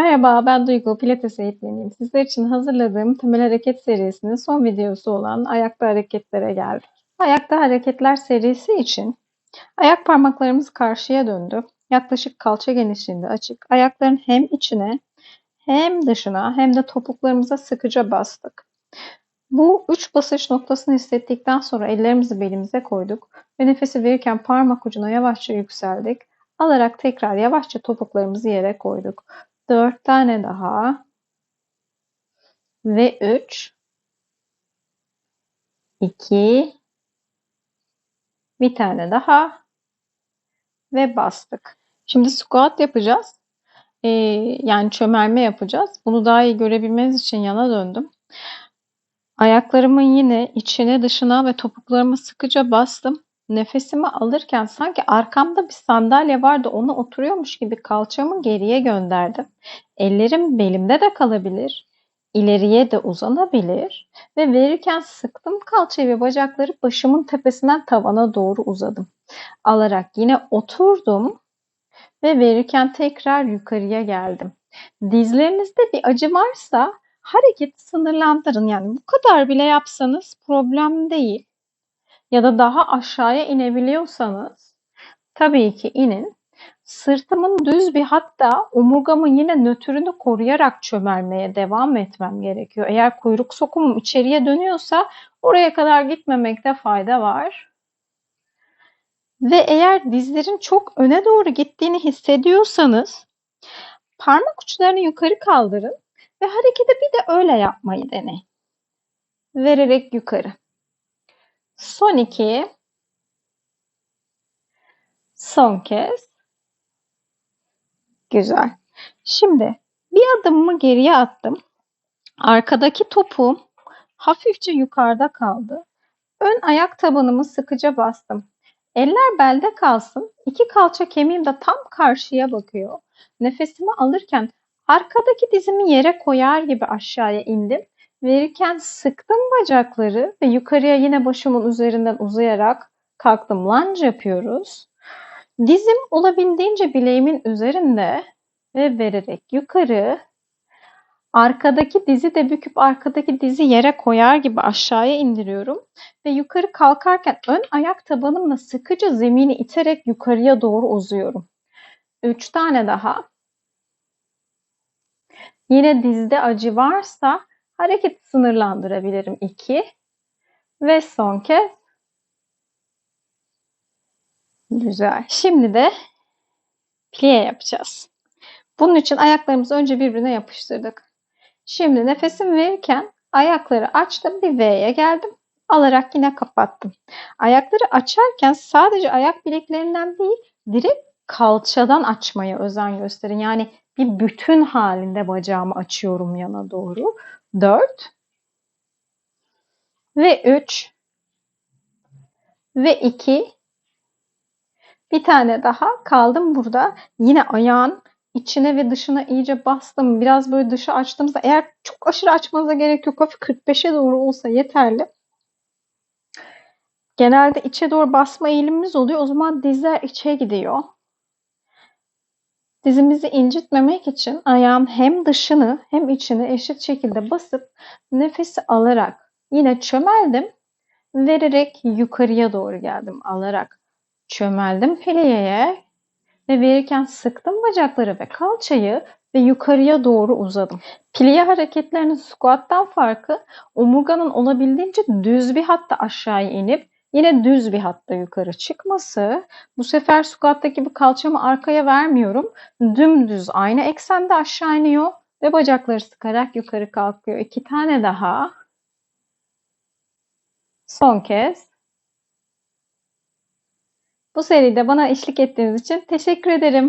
Merhaba, ben Duygu, Pilates eğitmeniyim. Sizler için hazırladığım temel hareket serisinin son videosu olan ayakta hareketlere geldik. Ayakta hareketler serisi için ayak parmaklarımız karşıya döndü. Yaklaşık kalça genişliğinde açık. Ayakların hem içine hem dışına hem de topuklarımıza sıkıca bastık. Bu üç basış noktasını hissettikten sonra ellerimizi belimize koyduk ve nefesi verirken parmak ucuna yavaşça yükseldik. Alarak tekrar yavaşça topuklarımızı yere koyduk. 4 tane daha ve 3 2 bir tane daha ve bastık. Şimdi squat yapacağız. Ee, yani çömelme yapacağız. Bunu daha iyi görebilmeniz için yana döndüm. Ayaklarımın yine içine dışına ve topuklarımı sıkıca bastım. Nefesimi alırken sanki arkamda bir sandalye vardı ona oturuyormuş gibi kalçamı geriye gönderdim. Ellerim belimde de kalabilir, ileriye de uzanabilir ve verirken sıktım kalçayı ve bacakları başımın tepesinden tavana doğru uzadım. Alarak yine oturdum ve verirken tekrar yukarıya geldim. Dizlerinizde bir acı varsa hareketi sınırlandırın. Yani bu kadar bile yapsanız problem değil ya da daha aşağıya inebiliyorsanız tabii ki inin. Sırtımın düz bir hatta omurgamın yine nötrünü koruyarak çömelmeye devam etmem gerekiyor. Eğer kuyruk sokumum içeriye dönüyorsa oraya kadar gitmemekte fayda var. Ve eğer dizlerin çok öne doğru gittiğini hissediyorsanız parmak uçlarını yukarı kaldırın ve hareketi bir de öyle yapmayı deneyin. Vererek yukarı. Son iki. Son kez. Güzel. Şimdi bir adımımı geriye attım. Arkadaki topuğum hafifçe yukarıda kaldı. Ön ayak tabanımı sıkıca bastım. Eller belde kalsın. İki kalça kemiğim de tam karşıya bakıyor. Nefesimi alırken arkadaki dizimi yere koyar gibi aşağıya indim Verirken sıktım bacakları ve yukarıya yine başımın üzerinden uzayarak kalktım. Lunge yapıyoruz. Dizim olabildiğince bileğimin üzerinde ve vererek yukarı arkadaki dizi de büküp arkadaki dizi yere koyar gibi aşağıya indiriyorum ve yukarı kalkarken ön ayak tabanımla sıkıca zemini iterek yukarıya doğru uzuyorum. Üç tane daha. Yine dizde acı varsa Hareket sınırlandırabilirim 2. Ve son kez. Güzel. Şimdi de plié yapacağız. Bunun için ayaklarımızı önce birbirine yapıştırdık. Şimdi nefesim verirken ayakları açtım bir V'ye geldim. Alarak yine kapattım. Ayakları açarken sadece ayak bileklerinden değil direkt kalçadan açmaya özen gösterin. Yani bir bütün halinde bacağımı açıyorum yana doğru. 4 ve 3 ve 2 bir tane daha kaldım burada. Yine ayağın içine ve dışına iyice bastım. Biraz böyle dışı açtığımızda eğer çok aşırı açmanıza gerek yok. Hafif 45'e doğru olsa yeterli. Genelde içe doğru basma eğilimimiz oluyor. O zaman dizler içe gidiyor. Dizimizi incitmemek için ayağın hem dışını hem içini eşit şekilde basıp nefesi alarak yine çömeldim. Vererek yukarıya doğru geldim. Alarak çömeldim plieye ve verirken sıktım bacakları ve kalçayı ve yukarıya doğru uzadım. Pliye hareketlerinin squat'tan farkı omurganın olabildiğince düz bir hatta aşağıya inip Yine düz bir hatta yukarı çıkması. Bu sefer squat'taki gibi kalçamı arkaya vermiyorum. Dümdüz aynı eksende aşağı iniyor ve bacakları sıkarak yukarı kalkıyor. İki tane daha. Son kez. Bu seride bana eşlik ettiğiniz için teşekkür ederim.